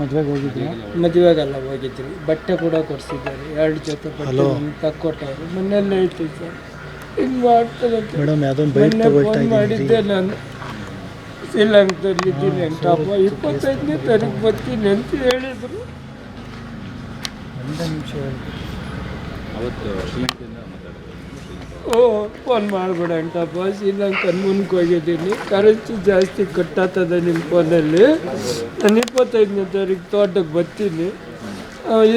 ಮದುವೆಗೆ ಹೋಗಿದ್ರಿ? ಮದುವೆಗೆಲ್ಲ ಹೋಗಿದ್ವಿ. ಬಟ್ಟೆ ಕೂಡ ಕೊಡಿಸಿದ್ದಾರೆ. ಎರಡು ಜೊತೆ ಬಟ್ಟೆ ತಕ್ಕೊಟ್ಟವ್ರು. ಮನೆಯಲ್ಲೇ ಹೇಳ್ತೀವಿ ಸರ್. ಹಿಂಗೆ ಮಾಡ್ತಾರೆ ಅಂತ. ಮೇಡಮ್ ಯಾವುದೊಂದು ಬೈಕ್ ಮೊನ್ನೆ ಫೋನ್ ಮಾಡಿದ್ದೆ ನಾನು. ಶ್ರೀಲಂಕದಲ್ಲಿ ಇದ್ದೀನಿ ಅಪ್ಪ ಇಪ್ಪತ್ತೈದನೇ ತಾರೀಕು ಬರ್ತೀನಿ ಅಂತ ಹೇಳಿದರು. ಒಂದು ನಿಮಿಷ ಓ ಫೋನ್ ಮಾಡಬೇಡ ಅಂತ ಬಾಸ್ ಇಲ್ಲ ಕಣ್ಮುನ್ಕ್ ಹೋಗಿದ್ದೀನಿ. ಕರೆನ್ಸಿ ಜಾಸ್ತಿ ಕಟ್ಟಾತದ ನಿಮ್ಮ ಫೋನಲ್ಲಿ ನಾನು ಇಪ್ಪತ್ತೈದನೇ ತಾರೀಕು ತೋಟಕ್ಕೆ ಬರ್ತೀನಿ.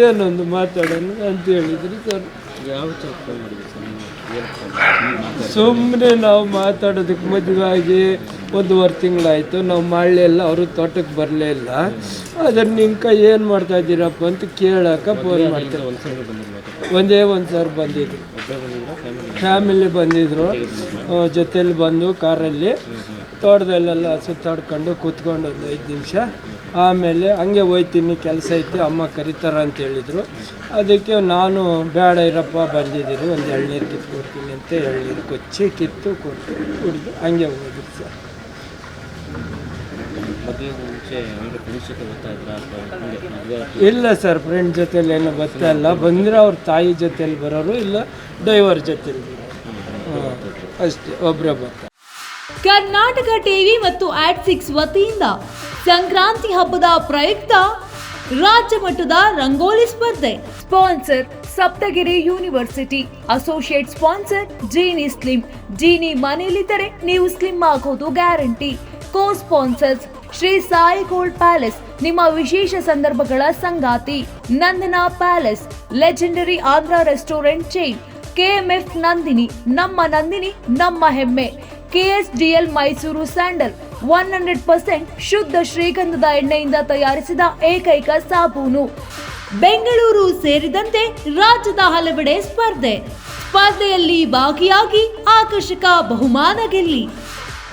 ಏನೊಂದು ಮಾತಾಡೋಣ ಅಂತ ಹೇಳಿದ್ರಿ ಸರ್. ಯಾವ ಸುಮ್ಮನೆ ನಾವು ಮಾತಾಡೋದಕ್ಕೆ ಮದುವೆ ಆಗಿ ಒಂದೂವರೆ ತಿಂಗಳಾಯಿತು ನಾವು ಮಾಡಲಿಲ್ಲ ಅವರು ತೋಟಕ್ಕೆ ಬರಲೇ ಇಲ್ಲ. ಅದನ್ನು ನಿಂಕ ಏನು ಮಾಡ್ತಾ ಇದ್ದೀರಪ್ಪ ಅಂತ ಕೇಳೋಕೆ ಫೋನ್ ಮಾಡ್ತಾರೆ ಒಂದು ಒಂದೇ ಒಂದು ಸಾರಿ ಬಂದಿದ್ರು. ಫ್ಯಾಮಿಲಿ ಬಂದಿದ್ರು? ಜೊತೆಲಿ ಬಂದು ಕಾರಲ್ಲಿ ತೋಟದಲ್ಲೆಲ್ಲ ಸುತ್ತಾಡ್ಕೊಂಡು ಕೂತ್ಕೊಂಡು ಒಂದು ಐದು ನಿಮಿಷ. ಆಮೇಲೆ ಹಂಗೆ ಹೋಯ್ತೀನಿ ಕೆಲಸ ಐತೆ ಅಮ್ಮ ಕರೀತಾರ ಅಂತ ಹೇಳಿದರು. ಅದಕ್ಕೆ ನಾನು ಬೇಡ ಇರಪ್ಪ ಬಂದಿದ್ದೀನಿ ಒಂದು ಎಳ್ನೀರು ಕಿತ್ತು ಕೊಡ್ತೀನಿ ಅಂತ ಎಳ್ನೀರು ಕೊಚ್ಚಿ ಕಿತ್ತು ಕೊಟ್ಟು ಕುಡಿದು ಹಂಗೆ ಹೋಗಿದ್ದು ಸರ್ ಮದುವೆ ಮುಂಚೆ ಹಂಗೆ ಫ್ರೆಂಡ್ಸ್ ಜೊತೆ ಬರ್ತಾ ಇದ್ರ ಅಥವಾ ಹಂಗೆ ಮದುವೆ ಇಲ್ಲ ಸರ್ ಫ್ರೆಂಡ್ ಜೊತೆಲಿ ಏನು ಬರ್ತಾ ಇಲ್ಲ. ಬಂದರೆ ಅವ್ರ ತಾಯಿ ಜೊತೆಲಿ ಬರೋರು ಇಲ್ಲ ಡ್ರೈವರ್ ಜೊತೆಲಿ ಅಷ್ಟೇ ಒಬ್ಬರೇ ಬರ್ತಾರೆ ಕರ್ನಾಟಕ ಟಿವಿ ಮತ್ತು ಆಟ್ ಸಿಕ್ಸ್ ವತಿಯಿಂದ ಸಂಕ್ರಾಂತಿ ಹಬ್ಬದ ಪ್ರಯುಕ್ತ ರಾಜ್ಯ ಮಟ್ಟದ ರಂಗೋಲಿ ಸ್ಪರ್ಧೆ. Sponsor Saptagiri university. Associate sponsor Jeeni slim. Jeeni ಮನೆಯಲ್ಲಿದ್ದರೆ ನೀವು ಸ್ಲಿಮ್ ಆಗೋದು guarantee. Co sponsors Shri Sai gold palace, ನಿಮ್ಮ ವಿಶೇಷ ಸಂದರ್ಭಗಳ ಸಂಗಾತಿ. Nandana palace, legendary Andhra restaurant chain. KMF Nandini, ನಮ್ಮ ನಂದಿನಿ, ನಮ್ಮ ಹೆಮ್ಮೆ. KSDL Mysuru sandal, one hundred percent ಶುದ್ಧ ಶ್ರೀಗಂಧದ ಎಣ್ಣೆಯಿಂದ ತಯಾರಿಸಿದ ಏಕೈಕ ಸಾಬೂನು. ಬೆಂಗಳೂರು ಸೇರಿದಂತೆ ರಾಜ್ಯದ ಹಲವೆಡೆ ಸ್ಪರ್ಧೆ. ಸ್ಪರ್ಧೆಯಲ್ಲಿ ಭಾಗಿಯಾಗಿ ಆಕರ್ಷಕ ಬಹುಮಾನ ಗೆಲ್ಲಿ.